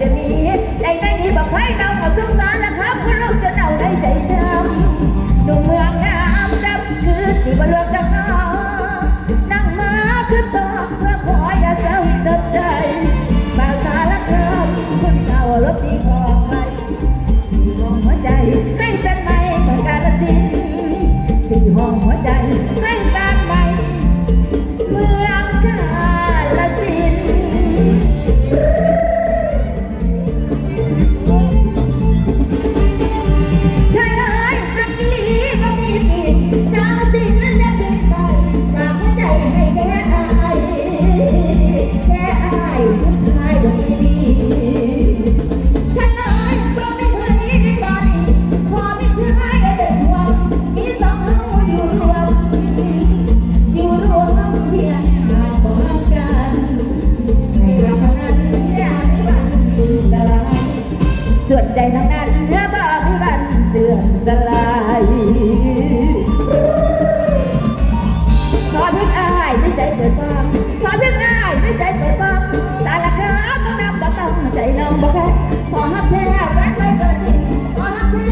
เะมีใจใต้นี้บอกใไฟเราขอบทุกสารละครับคุณลูกจะเน่าได้ใจช้ำหนุ่เมืองงามดำคือสีบัวลวงดำน้องนั่งมาคือตอบเพื่อขออย่าเศร้าเติมใจบางสารละครับคุณเก่ารบดีพอ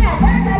Yeah.